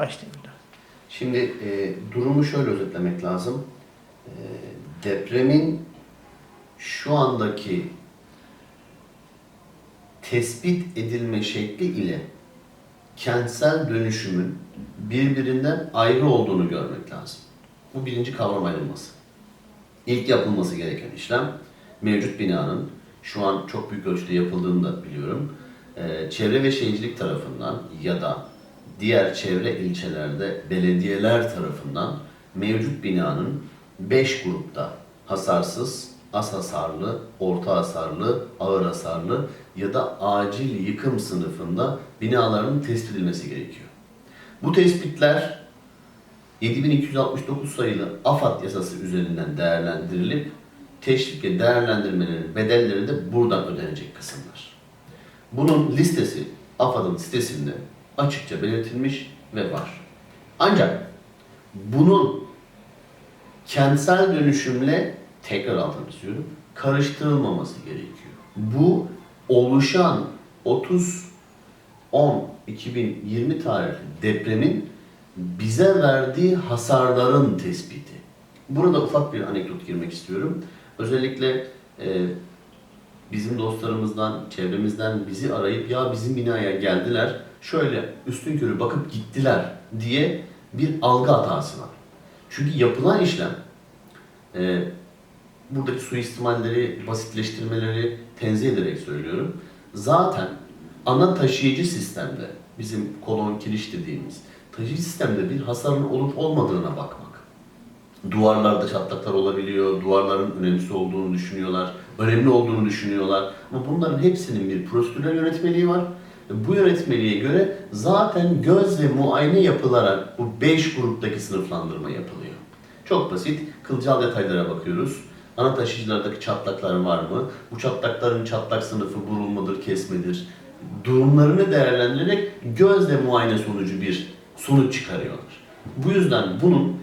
Başlayayım. Şimdi e, durumu şöyle özetlemek lazım. E, depremin şu andaki tespit edilme şekli ile kentsel dönüşümün birbirinden ayrı olduğunu görmek lazım. Bu birinci kavram ayrılması. İlk yapılması gereken işlem mevcut binanın şu an çok büyük ölçüde yapıldığını da biliyorum. Ee, Çevre ve Şehircilik tarafından ya da diğer çevre ilçelerde belediyeler tarafından mevcut binanın 5 grupta hasarsız, az hasarlı, orta hasarlı, ağır hasarlı ya da acil yıkım sınıfında binaların tespit edilmesi gerekiyor. Bu tespitler 7269 sayılı AFAD yasası üzerinden değerlendirilip teşvik ve değerlendirmelerin bedelleri de buradan ödenecek kısımlar. Bunun listesi AFAD'ın sitesinde açıkça belirtilmiş ve var. Ancak bunun kentsel dönüşümle tekrar altını çiziyorum karıştırılmaması gerekiyor. Bu oluşan 30 10 2020 tarihli depremin bize verdiği hasarların tespiti. Burada ufak bir anekdot girmek istiyorum. Özellikle e, bizim dostlarımızdan, çevremizden bizi arayıp ya bizim binaya geldiler, şöyle üstün körü bakıp gittiler diye bir algı hatası var. Çünkü yapılan işlem e, buradaki suistimalleri, basitleştirmeleri tenzih ederek söylüyorum. Zaten ana taşıyıcı sistemde, bizim kolon kiriş dediğimiz taşıyıcı sistemde bir hasarın olup olmadığına bakmak. Duvarlarda çatlaklar olabiliyor, duvarların önemsiz olduğunu düşünüyorlar, önemli olduğunu düşünüyorlar. Ama bunların hepsinin bir prosedürel yönetmeliği var. Bu yönetmeliğe göre zaten göz ve muayene yapılarak bu 5 gruptaki sınıflandırma yapılıyor. Çok basit, kılcal detaylara bakıyoruz. Ana taşıyıcılardaki çatlaklar var mı? Bu çatlakların çatlak sınıfı burulmadır, kesmedir. Durumlarını değerlendirerek gözle muayene sonucu bir sonuç çıkarıyorlar. Bu yüzden bunun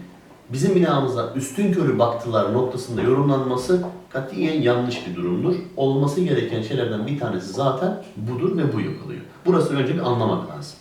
bizim binamıza üstün körü baktılar noktasında yorumlanması katiyen yanlış bir durumdur. Olması gereken şeylerden bir tanesi zaten budur ve bu yapılıyor. Burası önce bir anlamak lazım.